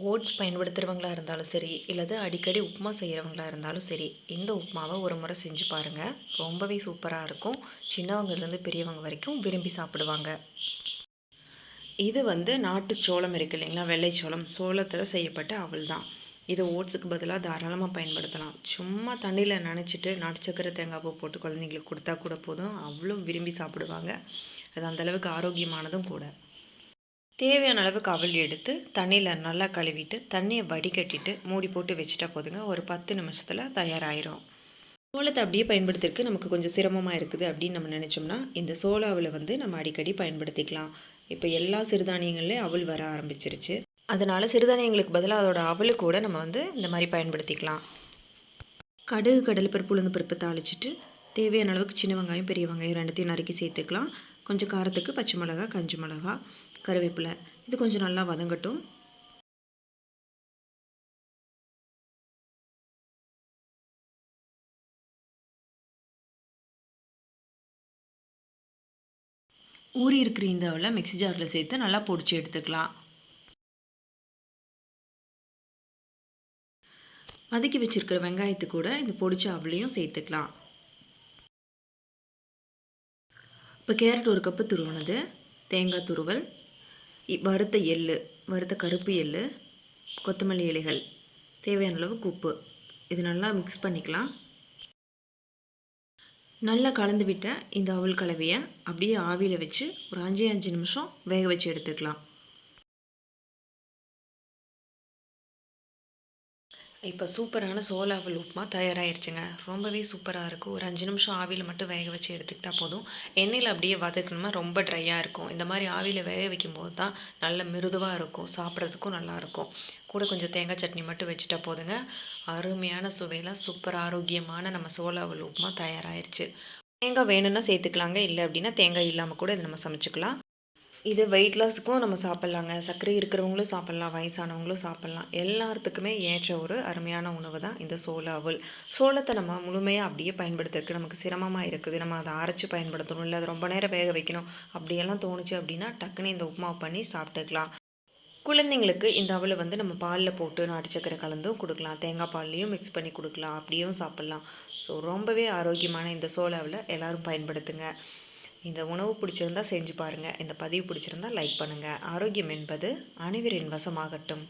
Oats பயன்படுத்துகிறவங்களா இருந்தாலும் சரி இல்லது அடிக்கடி உப்புமா செய்கிறவங்களா இருந்தாலும் சரி இந்த உப்புமாவை ஒரு முறை செஞ்சு பாருங்கள் ரொம்பவே சூப்பராக இருக்கும். சின்னவங்கலேருந்து பெரியவங்க வரைக்கும் விரும்பி சாப்பிடுவாங்க. இது வந்து நாட்டு சோளம் இருக்கு இல்லைங்களா? வெள்ளை சோளம். சோளத்தில் செய்யப்பட்ட அவள் தான். இதை ஓட்ஸுக்கு பதிலாக தாராளமாக பயன்படுத்தலாம். சும்மா தண்ணியில் நினச்சிட்டு நாட்டு சக்கரை தேங்காய் பூ போட்டு குழந்தைங்களுக்கு கொடுத்தா கூட போதும். அவ்வளோ விரும்பி சாப்பிடுவாங்க. அது அந்தளவுக்கு ஆரோக்கியமானதும் கூட. தேவையான அளவுக்கு அவல் எடுத்து தண்ணியில் நல்லா கழுவிட்டு தண்ணியை வடிகட்டிட்டு மூடி போட்டு வச்சுட்டா போதுங்க. ஒரு பத்து நிமிஷத்தில் தயாராகிரும் சோளத்தை அப்படியே பயன்படுத்துறதுக்கு நமக்கு கொஞ்சம் சிரமமாக இருக்குது அப்படின்னு நம்ம நினச்சோம்னா இந்த சோள அவலை வந்து நம்ம அடிக்கடி பயன்படுத்திக்கலாம். இப்போ எல்லா சிறுதானியங்கள்லேயும் அவல் வர ஆரம்பிச்சிருச்சு. அதனால் சிறுதானியங்களுக்கு பதிலாக அதோட அவலு கூட நம்ம வந்து இந்த மாதிரி பயன்படுத்திக்கலாம். கடுகு கடலைப்பருப்பு உளுந்து பருப்பு தாளிச்சிட்டு தேவையான அளவுக்கு சின்ன வெங்காயம் பெரிய வெங்காயம் ரெண்டுத்தையும் நறுக்கி சேர்த்துக்கலாம். கொஞ்சம் காரத்துக்கு பச்சை மிளகா கஞ்சி மிளகா கருவேப்பிலை. இது கொஞ்சம் நல்லா வதங்கட்டும். ஊறி இருக்கிற இந்த அவலை மிக்ஸி ஜாரில் சேர்த்து நல்லா பொடிச்சு எடுத்துக்கலாம். வதக்கி வச்சிருக்கிற வெங்காயத்து கூட இந்த பொடிச்ச அவளையும் சேர்த்துக்கலாம். இப்போ கேரட் ஒரு கப்பு துருவனது தேங்காய் துருவல் வறுத்த எள் வறுத்த கருப்பு எள் கொத்தமல்லி இலைகள் தேவையான அளவுக்கு உப்பு. இது நல்லா மிக்ஸ் பண்ணிக்கலாம். நல்லா கலந்து விட்ட இந்த அவல் கலவையை அப்படியே ஆவியில் வச்சு ஒரு அஞ்சு அஞ்சு நிமிஷம் வேக வச்சு எடுத்துக்கலாம். இப்போ சூப்பரான சோள உப்புமா தயாராகிருச்சுங்க ரொம்பவே சூப்பராக இருக்கும். ஒரு அஞ்சு நிமிஷம் ஆவியில் மட்டும் வேக வச்சு எடுத்துக்கிட்டால் போதும். எண்ணெயில் அப்படியே வதக்கணுமா ரொம்ப ட்ரையாக இருக்கும். இந்த மாதிரி ஆவியில் வேக வைக்கும்போது தான் நல்ல மிருதுவாக இருக்கும். சாப்பிட்றதுக்கும் நல்லாயிருக்கும் கூட கொஞ்சம் தேங்காய் சட்னி மட்டும் வச்சுட்டா போதுங்க. அருமையான சுவையில் சூப்பர் ஆரோக்கியமான நம்ம சோள உப்புமா தயாராகிருச்சு தேங்காய் வேணும்னா சேர்த்துக்கலாங்க. இல்லை அப்படின்னா தேங்காய் இல்லாமல் கூட இதை நம்ம சமைச்சிக்கலாம். இது வெயிட் லாஸுக்கும் நம்ம சாப்பிட்லாங்க. சர்க்கரை இருக்கிறவங்களும் சாப்பிட்லாம் வயசானவங்களும் சாப்பிட்லாம். எல்லாத்துக்குமே ஏற்ற ஒரு அருமையான உணவு தான் இந்த சோள அவல். சோளத்தை நம்ம முழுமையாக அப்படியே பயன்படுத்துறதுக்கு நமக்கு சிரமமாக இருக்குது. நம்ம அதை அரைச்சி பயன்படுத்தணும் இல்லை அது ரொம்ப நேரம் வேக வைக்கணும். அப்படியெல்லாம் தோணுச்சு அப்படின்னா டக்குன்னு இந்த உப்புமா பண்ணி சாப்பிட்டுக்கலாம். குழந்தைங்களுக்கு இந்த அவலை வந்து நம்ம பாலில் போட்டு நாட்டு சக்கரை கலந்தும் கொடுக்கலாம். தேங்காய் பால்லையும் மிக்ஸ் பண்ணி கொடுக்கலாம். அப்படியும் சாப்பிட்லாம். ஸோ ரொம்பவே ஆரோக்கியமான இந்த சோள அவலை எல்லோரும் பயன்படுத்துங்க. இந்த உணவு பிடிச்சிருந்தா செஞ்சு பாருங்கள் இந்த பதிவு பிடிச்சிருந்தா லைக் பண்ணுங்கள் ஆரோக்கியம் என்பது அனைவரின் வசமாகட்டும்.